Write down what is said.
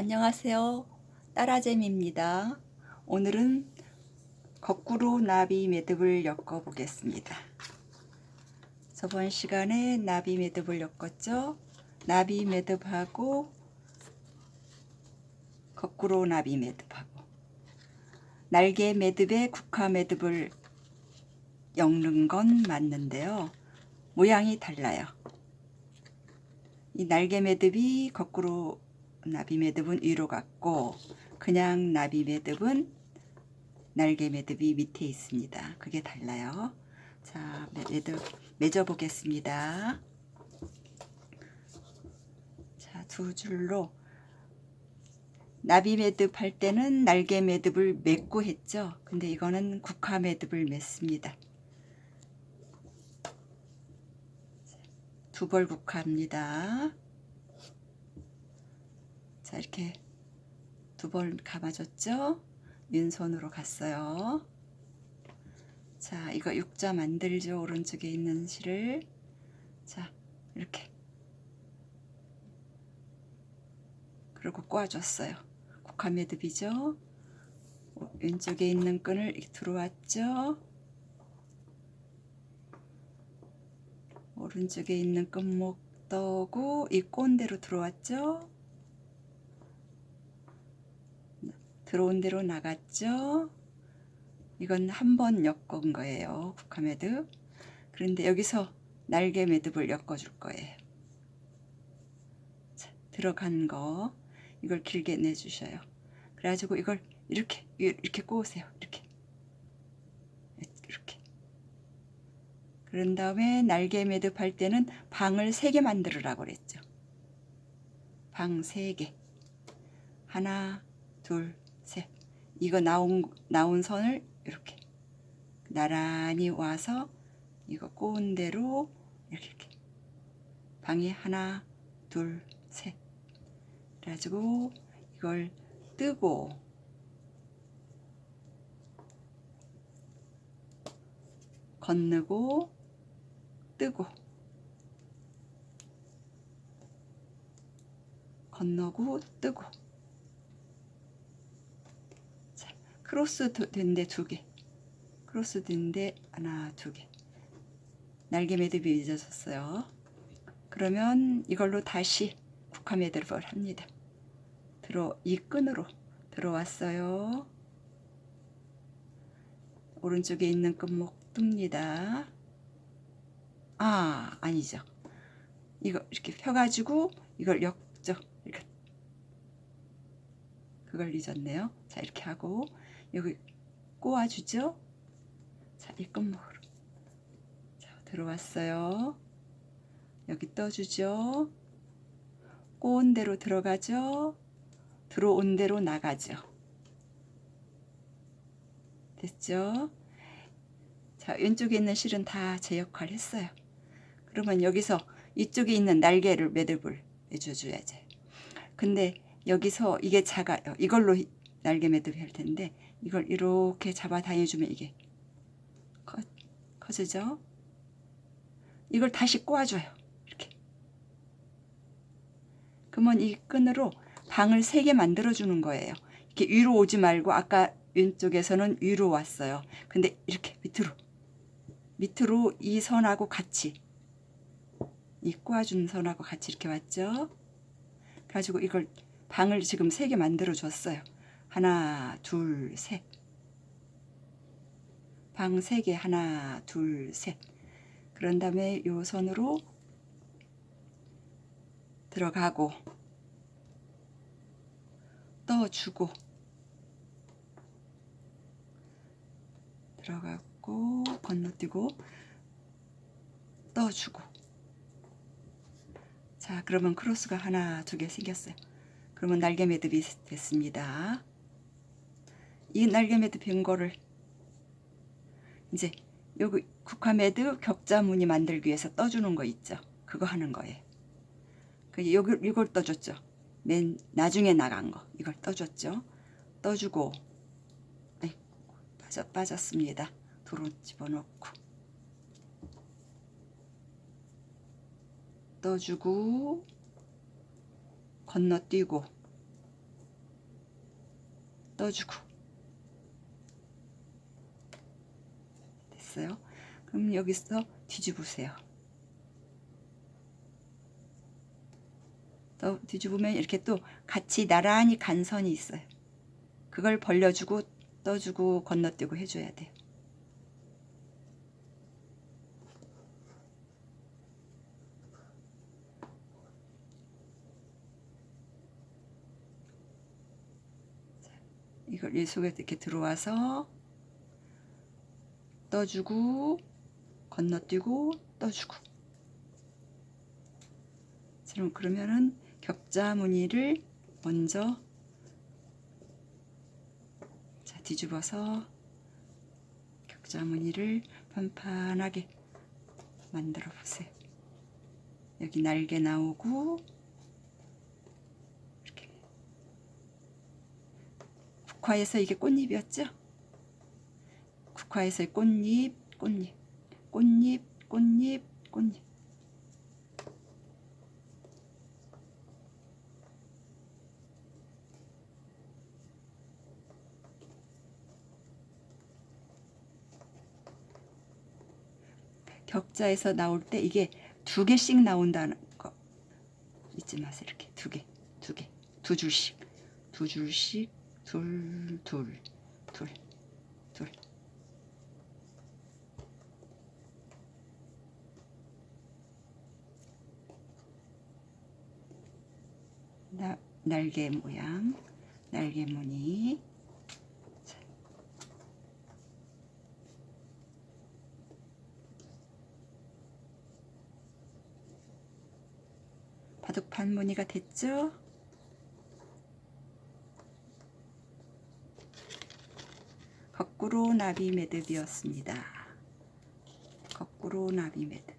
안녕하세요. 따라잼입니다. 오늘은 거꾸로 나비 매듭을 엮어 보겠습니다. 저번 시간에 나비 매듭을 엮었죠? 나비 매듭하고 거꾸로 나비 매듭하고 날개 매듭에 국화 매듭을 엮는 건 맞는데요. 모양이 달라요. 이 날개 매듭이 거꾸로 나비 매듭은 위로 갔고 그냥 나비 매듭은 날개 매듭이 밑에 있습니다. 그게 달라요. 자, 매듭 맺어 보겠습니다. 자, 두 줄로 나비 매듭 할 때는 날개 매듭을 맺고 했죠. 근데 이거는 국화 매듭을 맺습니다. 두벌 국화입니다. 자 이렇게 두 번 감아줬죠? 왼손으로 갔어요. 자 이거 육자 만들죠? 오른쪽에 있는 실을. 자 이렇게. 그리고 꼬아줬어요. 국화 매듭이죠? 왼쪽에 있는 끈을 들어왔죠? 오른쪽에 있는 끈목 떠고 이 꼰대로 들어왔죠 들어온 대로 나갔죠. 이건 한 번 엮은 거예요. 국화 매듭. 그런데 여기서 날개 매듭을 엮어줄 거예요. 자, 들어간 거 이걸 길게 내주셔요. 그래가지고 이걸 이렇게 이렇게 꼬으세요. 이렇게 이렇게. 그런 다음에 날개 매듭 할 때는 방을 세 개 만들으라고 그랬죠. 방 세 개. 하나, 둘, 셋. 이거 나온 나온 선을 이렇게. 나란히 와서 이거 꼬은 대로 이렇게. 이렇게 방이 하나 둘 셋. 그래가지고 이걸 뜨고. 건너고 뜨고. 건너고 뜨고 크로스 된데 두 개. 크로스 된데 하나, 두 개. 날개 매듭이 잊어졌어요. 그러면 이걸로 다시 국화 매듭을 합니다. 들어 이 끈으로 들어왔어요. 오른쪽에 있는 끈목 뜹니다. 아, 아니죠. 이거 이렇게 펴가지고 이걸 역죠. 이렇게 그걸 잊었네요. 자, 이렇게 하고 여기 꼬아주죠? 자, 이 끝목으로. 자, 들어왔어요. 여기 떠주죠? 꼬은 대로 들어가죠? 들어온 대로 나가죠? 됐죠? 자, 왼쪽에 있는 실은 다 제 역할 했어요. 그러면 여기서 이쪽에 있는 날개를 매듭을 해줘줘야지. 근데 여기서 이게 작아요. 이걸로 날개 매듭이 할 텐데 이걸 이렇게 잡아 다녀주면 이게 커, 커지죠? 이걸 다시 꼬아줘요. 이렇게. 그러면 이 끈으로 방을 세 개 만들어주는 거예요. 이렇게 위로 오지 말고 아까 왼쪽에서는 위로 왔어요. 근데 이렇게 밑으로 밑으로 이 선하고 같이 이 꼬아준 선하고 같이 이렇게 왔죠. 가지고 이걸 방을 지금 세 개 만들어 줬어요. 하나, 둘, 셋. 방 세 개, 하나, 둘, 셋. 그런 다음에 요 손으로 들어가고, 떠주고, 들어가고, 건너뛰고, 떠주고. 자, 그러면 크로스가 하나, 두 개 생겼어요. 그러면 날개 매듭이 됐습니다. 이 날개 매듭 된 거를 이제 여기 국화 매듭 격자 무늬 만들기 위해서 떠주는 거 있죠. 그거 하는 거예요. 그 여기 이걸 떠줬죠. 맨 나중에 나간 거 이걸 떠줬죠. 떠주고 아이 빠져 빠졌습니다. 도로 집어넣고 떠주고 건너뛰고 떠주고 됐어요. 그럼 여기서 뒤집으세요. 또 뒤집으면 이렇게 또 같이 나란히 간 선이 있어요. 그걸 벌려주고 떠주고 건너뛰고 해줘야 돼요. 자, 이걸 이 속에 이렇게 들어와서 떠주고 건너뛰고 떠주고 그럼 그러면은 격자 무늬를 먼저 자 뒤집어서 격자 무늬를 판판하게 만들어 보세요. 여기 날개 나오고 이렇게 국화에서 이게 꽃잎이었죠? 국화에서의 꽃잎, 꽃잎, 꽃잎, 꽃잎, 꽃잎. 격자에서 나올 때 이게 두 개씩 나온다는 거 잊지 마세요. 이렇게 두 개, 두 개, 두 줄씩, 두 줄씩, 둘, 둘, 둘, 둘. 나, 날개 모양, 날개 무늬. 자. 바둑판 무늬가 됐죠? 거꾸로 나비 매듭이었습니다. 거꾸로 나비 매듭.